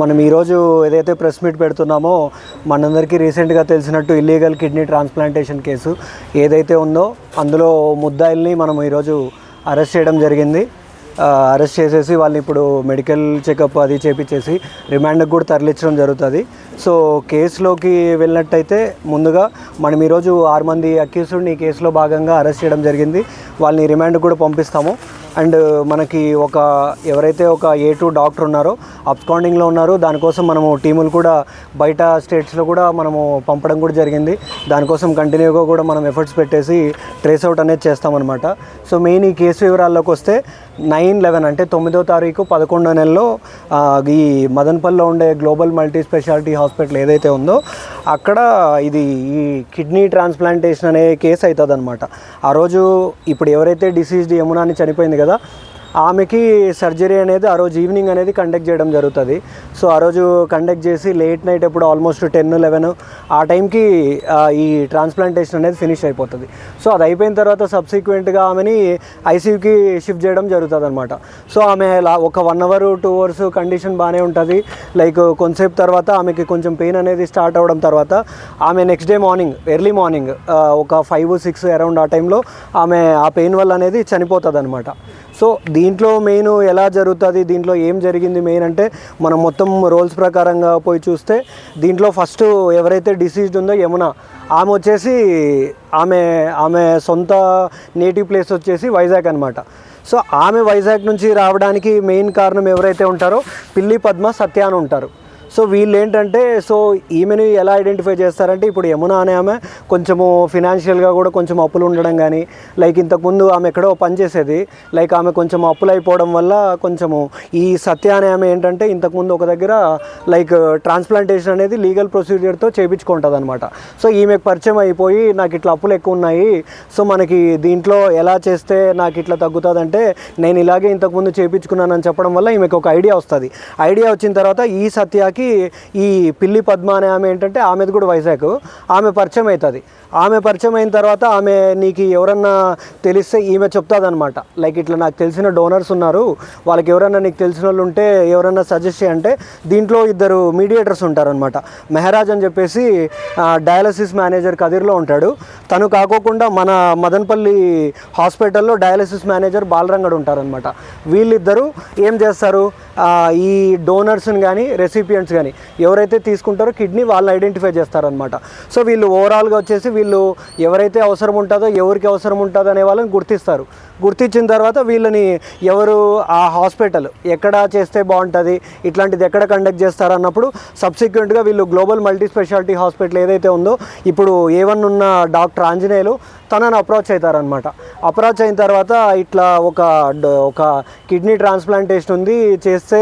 మనం ఈరోజు ఏదైతే ప్రెస్ మీట్ పెడుతున్నామో మనందరికీ రీసెంట్గా తెలిసినట్టు ఇల్లీగల్ కిడ్నీ ట్రాన్స్ప్లాంటేషన్ కేసు ఏదైతే ఉందో అందులో ముద్దాయిల్ని మనం ఈరోజు అరెస్ట్ చేయడం జరిగింది. అరెస్ట్ చేసేసి వాళ్ళని ఇప్పుడు మెడికల్ చెకప్ అది చేపించేసి రిమాండ్కి కూడా తరలించడం జరుగుతుంది. సో కేసులోకి వెళ్ళినట్టయితే ముందుగా మనం ఈరోజు ఆరు మంది అక్యూస్డ్ని ఈ కేసులో భాగంగా అరెస్ట్ చేయడం జరిగింది. వాళ్ళని రిమాండ్ కూడా పంపిస్తాము. అండ్ మనకి ఒక ఎవరైతే ఒక ఏ టూ డాక్టర్ ఉన్నారో అప్స్కాండింగ్లో ఉన్నారు దానికోసం మనము టీములు కూడా బయట స్టేట్స్లో కూడా మనము పంపడం కూడా జరిగింది. దానికోసం కంటిన్యూగా కూడా మనం ఎఫర్ట్స్ పెట్టేసి ట్రేస్ అవుట్ అనేది చేస్తామన్నమాట. సో మెయిన్ ఈ కేసు వివరాల్లోకి వస్తే నైన్ లెవెన్ అంటే తొమ్మిదో తారీఖు పదకొండో నెలలో ఈ మదన్పల్లిలో ఉండే గ్లోబల్ మల్టీ స్పెషాలిటీ హాస్పిటల్ ఏదైతే ఉందో అక్కడ ఇది ఈ కిడ్నీ ట్రాన్స్ప్లాంటేషన్ అనే కేసు అవుతుంది అనమాట ఆ రోజు ఇప్పుడు ఎవరైతే డిసీజ్డ్ యమునా అని చనిపోయింది కదా ఆమెకి సర్జరీ అనేది ఆ రోజు ఈవినింగ్ అనేది కండక్ట్ చేయడం జరుగుతుంది. సో ఆ రోజు కండక్ట్ చేసి లేట్ నైట్ ఎప్పుడు ఆల్మోస్ట్ టెన్ లెవెన్ ఆ టైంకి ఈ ట్రాన్స్ప్లాంటేషన్ అనేది ఫినిష్ అయిపోతుంది. సో అది అయిపోయిన తర్వాత సబ్సిక్వెంట్గా ఆమెని ఐసీయూకి షిఫ్ట్ చేయడం జరుగుతుంది అనమాట సో ఆమె లా- ఒక one hour two hours condition బాగానే ఉంటుంది. లైక్ కొంతసేపు తర్వాత ఆమెకి కొంచెం పెయిన్ అనేది స్టార్ట్ అవ్వడం తర్వాత ఆమె next day morning early morning ఒక ఫైవ్ సిక్స్ అరౌండ్ ఆ టైంలో ఆమె ఆ పెయిన్ వల్ల అనేది చనిపోతుంది అనమాట సో దీంట్లో మెయిన్ ఎలా జరుగుతుంది దీంట్లో ఏం జరిగింది మెయిన్ అంటే మనం మొత్తం రోల్స్ ప్రకారంగా పోయి చూస్తే దీంట్లో ఫస్ట్ ఎవరైతే డిసీజ్డ్ ఉందో యమున ఆమె వచ్చేసి ఆమె ఆమె సొంత నేటివ్ ప్లేస్ వచ్చేసి వైజాగ్ అనమాట సో ఆమె వైజాగ్ నుంచి రావడానికి మెయిన్ కారణం ఎవరైతే ఉంటారో పిల్లి పద్మ సత్య అని ఉంటారు. సో వీళ్ళు ఏంటంటే సో ఈమెను ఎలా ఐడెంటిఫై చేస్తారంటే ఇప్పుడు యమున అనే ఆమె కొంచెము ఫినాన్షియల్గా కూడా కొంచెం అప్పులు ఉండడం కానీ లైక్ ఇంతకుముందు ఆమె ఎక్కడో పనిచేసేది లైక్ ఆమె కొంచెం అప్పులు అయిపోవడం వల్ల కొంచెము ఈ సత్య అనే ఆమె ఏంటంటే ఇంతకుముందు ఒక దగ్గర లైక్ ట్రాన్స్ప్లాంటేషన్ అనేది లీగల్ ప్రొసీజర్తో చేయించుకుంటుంది అనమాట సో ఈమెకు పరిచయం అయిపోయి నాకు ఇట్లా అప్పులు ఎక్కువ ఉన్నాయి సో మనకి దీంట్లో ఎలా చేస్తే నాకు ఇట్లా తగ్గుతుందంటే నేను ఇలాగే ఇంతకుముందు చేయించుకున్నానని చెప్పడం వల్ల ఈమెకు ఒక ఐడియా వస్తుంది. ఐడియా వచ్చిన తర్వాత ఈ సత్యాకి ఈ పిల్లి పద్మ అనే ఆమె ఏంటంటే ఆమెది కూడా వైజాగ్. ఆమె పరిచయం అవుతుంది ఆమె పరిచయం అయిన తర్వాత ఆమె నీకు ఎవరన్నా తెలిస్తే ఈమె చెప్తుంది అనమాట లైక్ ఇట్లా నాకు తెలిసిన డోనర్స్ ఉన్నారు. వాళ్ళకి ఎవరన్నా నీకు తెలిసిన వాళ్ళు ఉంటే ఎవరన్నా సజెస్ట్ చేయంటే దీంట్లో ఇద్దరు మీడియేటర్స్ ఉంటారనమాట మెహరాజ్ అని చెప్పేసి డయాలసిస్ మేనేజర్ కదిర్లో ఉంటాడు. తను కాకోకుండా మన మదనపల్లి హాస్పిటల్లో డయాలసిస్ మేనేజర్ బాలరంగడు ఉంటారనమాట వీళ్ళిద్దరూ ఏం చేస్తారు? ఈ డోనర్స్ని కానీ రెసిపియంట్స్ కానీ ఎవరైతే తీసుకుంటారో కిడ్నీ వాళ్ళు ఐడెంటిఫై చేస్తారనమాట సో వీళ్ళు ఓవరాల్గా వచ్చేసి వీళ్ళు ఎవరైతే అవసరం ఉంటుందో ఎవరికి అవసరం ఉంటుందో అనే వాళ్ళని గుర్తిస్తారు. గుర్తించిన తర్వాత వీళ్ళని ఎవరు ఆ హాస్పిటల్ ఎక్కడ చేస్తే బాగుంటుంది ఇట్లాంటిది ఎక్కడ కండక్ట్ చేస్తారన్నప్పుడు సబ్సిక్వెంట్గా వీళ్ళు గ్లోబల్ మల్టీ స్పెషాలిటీ హాస్పిటల్ ఏదైతే ఉందో ఇప్పుడు ఏ వన్ ఉన్న డాక్టర్ ఆంజనేయులు తనని అప్రోచ్ అవుతారనమాట అప్రాచ్ అయిన తర్వాత ఇట్లా ఒక ఒక కిడ్నీ ట్రాన్స్ప్లాంటేషన్ ఉంది చేస్తే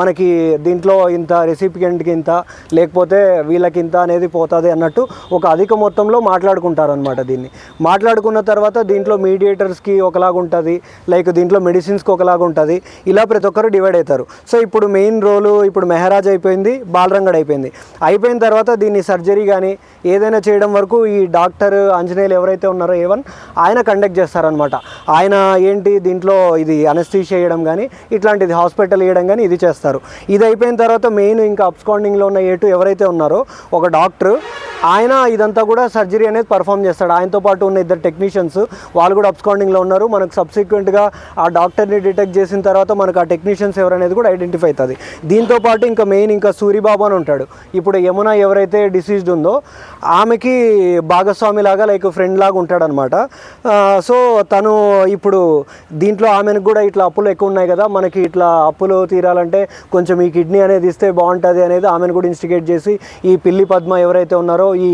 మనకి దీంట్లో ఇంత రెసిపియంట్కి ఇంత లేకపోతే వీళ్ళకి ఇంత అనేది పోతుంది అన్నట్టు ఒక అధిక మొత్తంలో మాట్లాడుకుంటారనమాట దీన్ని. మాట్లాడుకున్న తర్వాత దీంట్లో మీడియేటర్స్కి ఒకలాగా ఉంటుంది లైక్ దీంట్లో మెడిసిన్స్కి ఒకలాగా ఉంటుంది ఇలా ప్రతి ఒక్కరు డివైడ్ అవుతారు సో ఇప్పుడు మెయిన్ రోలు ఇప్పుడు మెహరాజ్ అయిపోయింది బాలరంగడ్ అయిపోయింది. అయిపోయిన తర్వాత దీన్ని సర్జరీ కానీ ఏదైనా చేయడం వరకు ఈ డాక్టర్ ఆంజనేయులు ఎవరైతే ఉన్నారో ఏవన్ ఆయన కండక్ట్ చేస్తారు. చేస్తారనమాట ఆయన ఏంటి దీంట్లో ఇది అనస్థీషియా చేయడం కానీ ఇట్లాంటిది హాస్పిటల్ వేయడం కానీ ఇది చేస్తారు. ఇది అయిపోయిన తర్వాత మెయిన్ ఇంకా అప్స్కాండింగ్లో ఉన్న ఏటు ఎవరైతే ఉన్నారో ఒక డాక్టర్ ఆయన ఇదంతా కూడా సర్జరీ అనేది పర్ఫామ్ చేస్తాడు. ఆయనతో పాటు ఉన్న ఇద్దరు టెక్నీషియన్స్ వాళ్ళు కూడా అబ్స్కాండింగ్లో ఉన్నారు. మనకు సబ్సిక్వెంట్గా ఆ డాక్టర్ని డిటెక్ట్ చేసిన తర్వాత మనకు ఆ టెక్నీషియన్స్ ఎవరనేది కూడా ఐడెంటిఫై అవుతుంది. దీంతో పాటు ఇంకా మెయిన్ ఇంకా సూరిబాబు అని ఉంటాడు. ఇప్పుడు యమున ఎవరైతే డిసీజ్డ్ ఉందో ఆమెకి భాగస్వామి లాగా లైక్ ఫ్రెండ్ లాగా ఉంటాడనమాట సో తను ఇప్పుడు దీంట్లో ఆమెను కూడా ఇట్లా అప్పులు ఎక్కువ ఉన్నాయి కదా మనకి ఇట్లా అప్పులు తీరాలంటే కొంచెం ఈ కిడ్నీ అనేది ఇస్తే బాగుంటుంది అనేది ఆమెను కూడా ఇన్స్టిగేట్ చేసి ఈ పిల్లి పద్మ ఎవరైతే ఉన్నారో ఈ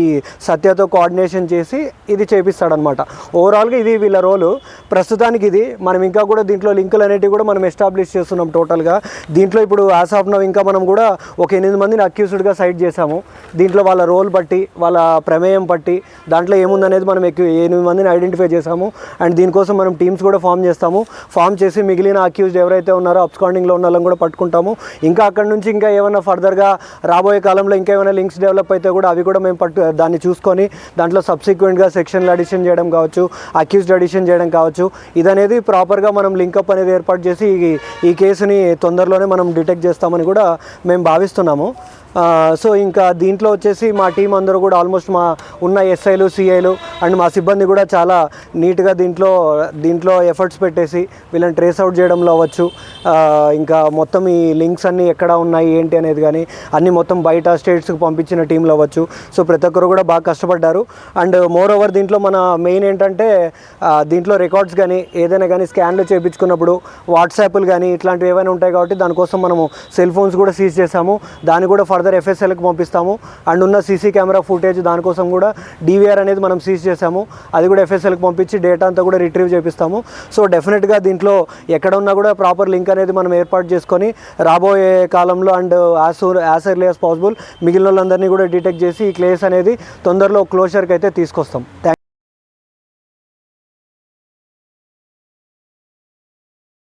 సత్యతో కోఆర్డినేషన్ చేసి ఇది చేపిస్తాడనమాట. ఓవరాల్గా ఇది వీళ్ళ రోలు ప్రస్తుతానికి ఇది. మనం ఇంకా కూడా దీంట్లో లింకులు అనేటివి కూడా మనం ఎస్టాబ్లిష్ చేస్తున్నాం టోటల్గా దీంట్లో ఇప్పుడు యాజ్ ఆఫ్ నవ్ ఇంకా మనం కూడా ఒక ఎనిమిది మందిని అక్యూస్డ్గా సైడ్ చేసాము దీంట్లో వాళ్ళ రోల్ బట్టి వాళ్ళ ప్రమేయం బట్టి దాంట్లో ఏముందనేది మనం ఎక్కువ ఎనిమిది మందిని ఐడెంటిఫై చేసాము అండ్ దీనికోసం మనం టీమ్స్ కూడా ఫామ్ చేస్తాము. ఫామ్ చేసి మిగిలిన అక్యూజ్డ్ ఎవరైతే ఉన్నారో అబ్స్కాండింగ్లో ఉన్న వాళ్ళని కూడా పట్టుకుంటాము. ఇంకా అక్కడ నుంచి ఇంకా ఏమైనా ఫర్దర్గా రాబోయే కాలంలో ఇంకా ఏమైనా లింక్స్ డెవలప్ అయితే కూడా అవి కూడా మేము పట్టు దాన్ని చూసుకొని దాంట్లో సబ్సిక్వెంట్గా సెక్షన్లు అడిషన్ చేయడం కావచ్చు అక్యూజ్డ్ అడిషన్ చేయడం కావచ్చు ఇదనేది ప్రాపర్గా మనం లింకప్ అనేది ఏర్పాటు చేసి ఈ- ఈ కేసుని తొందరలోనే మనం డిటెక్ట్ చేస్తామని కూడా మేము భావిస్తున్నాము. సో ఇంకా దీంట్లో వచ్చేసి మా టీం అందరూ కూడా ఆల్మోస్ట్ మా ఉన్న ఎస్ఐలు సిఐలు అండ్ మా సిబ్బంది కూడా చాలా నీట్గా దీంట్లో దీంట్లో ఎఫర్ట్స్ పెట్టేసి వీళ్ళని ట్రేస్ అవుట్ చేయడంలో అవ్వచ్చు. ఇంకా మొత్తం ఈ లింక్స్ అన్నీ ఎక్కడ ఉన్నాయి ఏంటి అనేది కానీ అన్నీ మొత్తం బయట స్టేట్స్కి పంపించిన టీంలు అవ్వచ్చు. సో ప్రతి ఒక్కరు కూడా బాగా కష్టపడ్డారు. అండ్ మోర్ ఓవర్ దీంట్లో మన మెయిన్ ఏంటంటే దీంట్లో రికార్డ్స్ కానీ ఏదైనా కానీ స్కాన్లు చేయించుకున్నప్పుడు వాట్సాప్లు కానీ ఇట్లాంటివి ఏమైనా ఉంటాయి కాబట్టి దానికోసం మనము సెల్ ఫోన్స్ కూడా సీజ్ చేసాము దాన్ని కూడా ఫర్దర్ ఎఫ్ఎస్ఎల్కి పంపిస్తాము. అండ్ ఉన్న సీసీ కెమెరా ఫుటేజ్ దానికోసం కూడా డీవీఆర్ అనేది మనం సీజ్ చేసాము అది కూడా ఎఫ్ఎస్ఎల్కి పంపించి డేటా అంతా కూడా రిట్రీవ్ చేపిస్తాము. సో డెఫినెట్గా దీంట్లో ఎక్కడ ఉన్నా కూడా ప్రాపర్ లింక్ అనేది మనం ఏర్పాటు చేసుకొని రాబోయే కాలంలో and as as as early as possible మిగిలిన వాళ్ళందరినీ కూడా డిటెక్ట్ చేసి ఈ క్లేస్ అనేది తొందరలో క్లోజర్కి అయితే తీసుకొస్తాం. థ్యాంక్